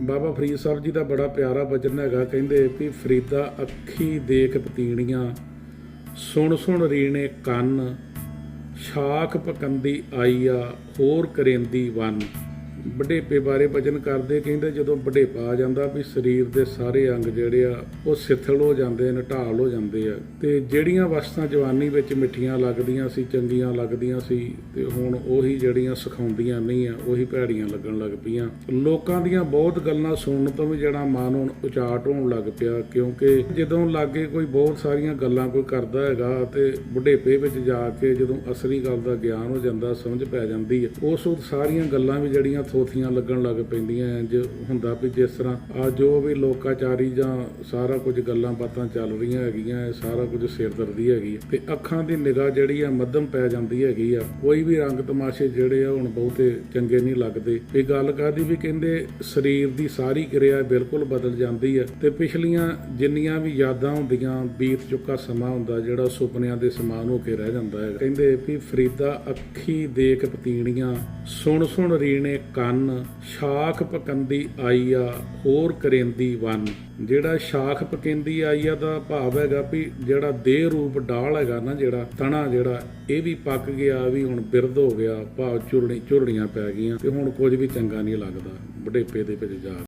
ਬਾਬਾ ਫਰੀਦ ਸਾਹਿਬ ਜੀ ਦਾ ਬੜਾ ਪਿਆਰਾ ਬਚਨ ਹੈਗਾ, ਕਹਿੰਦੇ ਵੀ ਫਰੀਦਾ ਅੱਖੀ ਦੇਖ ਪਤੀਣੀਆਂ, ਸੁਣ ਸੁਣ ਰੀਣੇ ਕੰਨ ਸ਼ਾਖ ਪਕੰਦੀ ਆਈਆ, ਹੋਰ ਕਰੇਂਦੀ ਵਨ। ਵਡੇਪੇ ਬਾਰੇ ਬਚਨ ਕਰਦੇ, ਕਹਿੰਦੇ ਜਦੋਂ ਵਡੇਪਾ ਆ ਜਾਂਦਾ ਵੀ ਸਰੀਰ ਦੇ ਸਾਰੇ ਅੰਗ ਜਿਹੜੇ ਆ, ਉਹ ਸਿਥਲ ਹੋ ਜਾਂਦੇ ਨੇ ਢਾਲ ਹੋ ਜਾਂਦੇ ਆ। ਤੇ ਜਿਹੜੀਆਂ ਵਸਤਾਂ ਜਵਾਨੀ ਵਿੱਚ ਮਿੱਠੀਆਂ ਲੱਗਦੀਆਂ ਸੀ, ਚੰਗੀਆਂ ਲੱਗਦੀਆਂ ਸੀ, ਤੇ ਹੁਣ ਉਹੀ ਜਿਹੜੀਆਂ ਸਿਖਾਉਂਦੀਆਂ ਨਹੀਂ ਆ, ਉਹੀ ਭੈੜੀਆਂ ਲੱਗਣ ਲੱਗ ਪਈਆਂ। ਲੋਕਾਂ ਦੀਆਂ ਬਹੁਤ ਗੱਲਾਂ ਸੁਣਨ ਤੋਂ ਵੀ ਜਿਹੜਾ ਮਨ ਹੁਣ ਉਚਾਟ ਹੋਣ ਲੱਗ ਪਿਆ, ਕਿਉਂਕਿ ਜਦੋਂ ਲਾਗੇ ਕੋਈ ਬਹੁਤ ਸਾਰੀਆਂ ਗੱਲਾਂ ਕੋਈ ਕਰਦਾ ਹੈਗਾ ਤੇ ਬੁਢੇਪੇ ਵਿੱਚ ਜਾ ਕੇ ਜਦੋਂ ਅਸਲੀ ਗੱਲ ਦਾ ਗਿਆਨ ਹੋ ਜਾਂਦਾ, ਸਮਝ ਪੈ ਜਾਂਦੀ ਹੈ ਉਸ ਵਕਤ ਸਾਰੀਆਂ ਗੱਲਾਂ ਵੀ ਜਿਹੜੀਆਂ ਪੋਥੀਆਂ ਲੱਗਣ ਲੱਗ ਪੈਂਦੀਆਂ ਜੋ ਹੁੰਦਾ ਵੀ ਜਿਸ ਤਰ੍ਹਾਂ ਆ ਜੋ ਵੀ ਲੋਕਾਚਾਰੀ ਜਾਂ ਸਾਰਾ ਕੁਝ ਗੱਲਾਂ ਬਾਤਾਂ ਚੱਲ ਰਹੀਆਂ ਹੈਗੀਆਂ, ਇਹ ਸਾਰਾ ਕੁਝ ਸਿਰਦਰਦੀ ਹੈਗੀ ਤੇ ਅੱਖਾਂ ਦੀ ਨਿਗਾਹ ਜਿਹੜੀ ਆ, ਮੱਧਮ ਪੈ ਜਾਂਦੀ ਹੈਗੀ ਆ। ਕੋਈ ਵੀ ਰੰਗ ਤਮਾਸ਼ੇ ਜਿਹੜੇ ਆ, ਹੁਣ ਬਹੁਤੇ ਚੰਗੇ ਨਹੀਂ ਲੱਗਦੇ। ਇਹ ਗੱਲ ਕਰਦੀ ਵੀ ਕਹਿੰਦੇ ਸਰੀਰ ਦੀ ਸਾਰੀ ਕਿਰਿਆ ਬਿਲਕੁਲ ਬਦਲ ਜਾਂਦੀ ਹੈ ਤੇ ਪਿਛਲੀਆਂ ਜਿੰਨੀਆਂ ਵੀ ਯਾਦਾਂ ਹੁੰਦੀਆਂ, ਬੀਤ ਚੁੱਕਾ ਸਮਾਂ ਹੁੰਦਾ, ਜਿਹੜਾ ਸੁਪਨਿਆਂ ਦੇ ਸਮਾਨ ਹੋ ਕੇ ਰਹਿ ਜਾਂਦਾ ਹੈ ਕਹਿੰਦੇ ਵੀ ਫਰੀਦਾ ਅੱਖੀ ਦੇਖ ਪਤੀਣੀਆਂ, ਸੁਣ ਸੁਣ ਰੀਣੇ ਕੰਨ, ਸ਼ਾਖ ਪਕੰਦੀ ਆਈ ਆ ਹੋਰ ਕਰੇਂਦੀ ਵਨ। ਜਿਹੜਾ ਸ਼ਾਖ ਪਕੰਦੀ ਆਈ ਆ ਦਾ ਭਾਵ ਹੈਗਾ ਵੀ ਜਿਹੜਾ ਦੇਹ ਰੂਪ ਡਾਲ ਹੈਗਾ ਨਾ, ਜਿਹੜਾ ਤਣਾ ਜਿਹੜਾ, ਇਹ ਵੀ ਪੱਕ ਗਿਆ ਵੀ ਹੁਣ ਬਿਰਧ ਹੋ ਗਿਆ, ਭਾਵ ਚੁਰਣੀ ਝੁਰੜੀਆਂ ਪੈ ਗਈਆਂ, ਤੇ ਹੁਣ ਕੁਝ ਵੀ ਚੰਗਾ ਨਹੀਂ ਲੱਗਦਾ ਬੁਢੇਪੇ ਦੇ ਵਿੱਚ ਜਾ